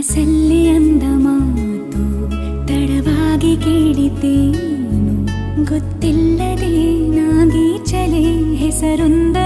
ಮನಸ್ಸಲ್ಲಿ ಅಂದ ಮಾತು ತಡವಾಗಿ ಕೇಳಿದ್ದೇನು. ಗೊತ್ತಿಲ್ಲದೆ ನಾಗಿ ಚಲೆ ಹೆಸರೊಂದ